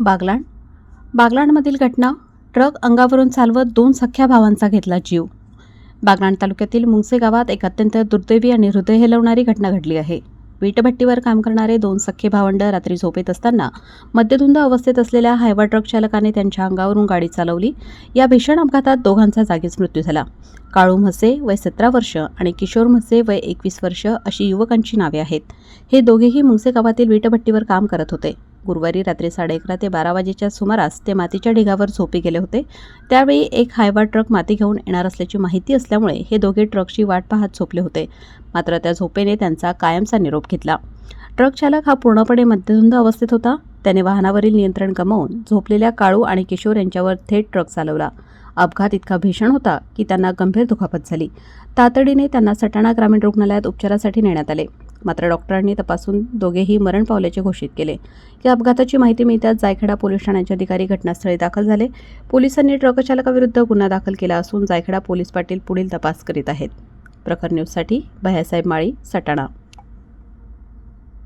बागलाण. बागलाणमधील घटना ट्रक अंगावरून चालवत दोन सख्ख्या भावांचा घेतला जीव. बागलाण तालुक्यातील मुंगसे गावात एक अत्यंत दुर्दैवी आणि हृदय हेलवणारी घटना घडली आहे. वीटभट्टीवर काम करणारे दोन सख्खे भावंड रात्री झोपेत असताना मद्यधुंद अवस्थेत असलेल्या हायवा ट्रक चालकाने त्यांच्या अंगावरून गाडी चालवली. या भीषण अपघातात दोघांचा जागीच मृत्यू झाला. काळू म्हसे वय सतरा वर्ष आणि किशोर म्हसे वय एकवीस वर्ष अशी युवकांची नावे आहेत. हे दोघेही मुंगसे गावातील वीटभट्टीवर काम करत होते. गुरुवारी रात्री साडे अकरा ते बारा वाजेच्या सुमारास ते मातीच्या ढिगावर झोपी गेले होते. त्यावेळी एक हायवा ट्रक माती घेऊन येणार असल्याची माहिती असल्यामुळे हे दोघे ट्रकची वाट पाहत झोपले होते. मात्र त्या झोपेने त्यांचा कायमचा निरोप घेतला. ट्रक चालक हा पूर्णपणे मद्यधुंद अवस्थेत होता. त्याने वाहनावरील नियंत्रण गमावून झोपलेल्या काळू आणि किशोर यांच्यावर थेट ट्रक चालवला. अपघात इतका भीषण होता की त्यांना गंभीर दुखापत झाली. तातडीने त्यांना सटाणा ग्रामीण रुग्णालयात उपचारासाठी नेण्यात आले. मात्र डॉक्टरांनी तपासून दोघेही मरण पावल्याचे घोषित केले. या अपघाताची माहिती मिळताच जायखेडा पोलीस ठाण्याचे अधिकारी घटनास्थळी दाखल झाले. पोलिसांनी ट्रकचालकाविरुद्ध गुन्हा दाखल केला असून जायखेडा पोलीस पाटील पुढील तपास करीत आहेत. प्रखर न्यूजसाठी भैयासाहेब माळी सटाणा.